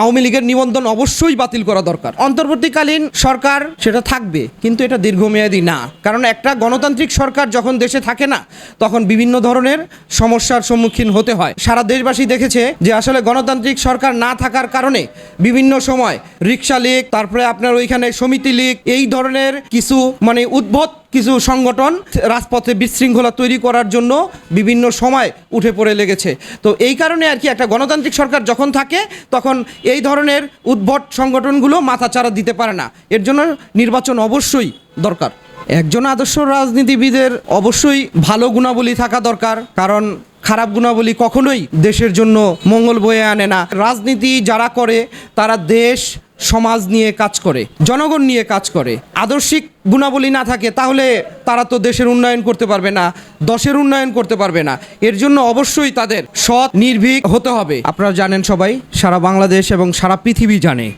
আওয়ামী লীগের নিবন্ধন অবশ্যই বাতিল করা দরকার। অন্তর্বর্তীকালীন সরকার সেটা থাকবে, কিন্তু এটা দীর্ঘমেয়াদী না। কারণ একটা গণতান্ত্রিক সরকার যখন দেশে থাকে না, তখন বিভিন্ন ধরনের সমস্যার সম্মুখীন হতে হয়। সারা দেশবাসী দেখেছে যে আসলে গণতান্ত্রিক সরকার না থাকার কারণে বিভিন্ন সময় রিক্সা লীগ, তারপরে আপনার ওইখানে সমিতি লীগ, এই ধরনের কিছু মানে উদ্ভট কিছু সংগঠন রাজপথে বিশৃঙ্খলা তৈরি করার জন্য বিভিন্ন সময় উঠে পড়ে লেগেছে। তো এই কারণে আর কি একটা গণতান্ত্রিক সরকার যখন থাকে, তখন এই ধরনের উদ্ভট সংগঠনগুলো মাথাচাড়া দিতে পারে না। এর জন্য নির্বাচন অবশ্যই দরকার। একজন আদর্শ রাজনীতিবিদের অবশ্যই ভালো গুণাবলী থাকা দরকার, কারণ খারাপ গুণাবলী কখনোই দেশের জন্য মঙ্গল বয়ে আনে না। রাজনীতি যারা করে, তারা দেশ সমাজ নিয়ে কাজ করে, জনগণ নিয়ে কাজ করে। আদর্শিক গুণাবলী না থাকে, তাহলে তারা তো দেশের উন্নয়ন করতে পারবে না, দশের উন্নয়ন করতে পারবে না। এর জন্য অবশ্যই তাদের সৎ, নির্ভীক হতে হবে। আপনারা জানেন সবাই, সারা বাংলাদেশ এবং সারা পৃথিবী জানে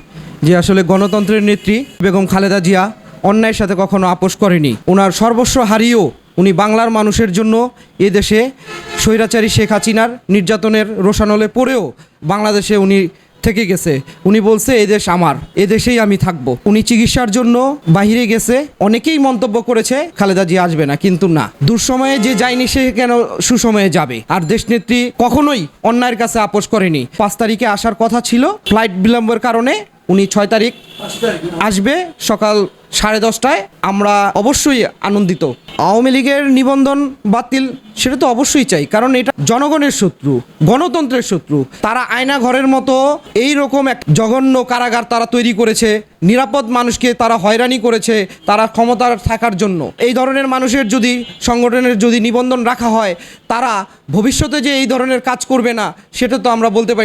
যে আসলে গণতন্ত্রের নেত্রী বেগম খালেদা জিয়া অন্যায়ের সাথে কখনো আপোষ করেনি। ওনার সর্বস্ব হারিয়েও উনি বাংলার মানুষের জন্য এদেশে স্বৈরাচারী শেখ হাসিনার নির্যাতনের রোশানলে পড়েও বাংলাদেশে উনি থেকে গেছে। উনি বলছে এদেশ দেশ আমার এদেশেই দেশেই আমি থাকব। উনি চিকিৎসার জন্য বাহিরে গেছে। অনেকেই মন্তব্য করেছে, খালেদা জি আসবে না। কিন্তু না। দুঃসময়ে যে যায়নি, সে কেন সুসময়ে যাবে? আর দেশনেত্রী কখনোই অন্যায়ের কাছে আপোষ করেনি। পাঁচ তারিখে আসার কথা ছিল, ফ্লাইট বিলম্বের কারণে। উনি ছয় তারিখ আসবে, সকাল সাড়ে দশটায় আমরা অবশ্যই আনন্দিত। আওয়ামী লীগের নিবন্ধন বাতিল, সেটা তো অবশ্যই চাই, কারণ এটা জনগণের শত্রু, গণতন্ত্রের শত্রু। তারা আয়না ঘরের মতো এই রকম এক জঘন্য কারাগার তারা তৈরি করেছে, নিরাপদ মানুষকে তারা হয়রানি করেছে, তারা ক্ষমতার থাকার জন্য। এই ধরনের মানুষের যদি, সংগঠনের যদি নিবন্ধন রাখা হয়, তারা ভবিষ্যতে যে এই ধরনের কাজ করবে না, সেটা তো আমরা বলতে পারি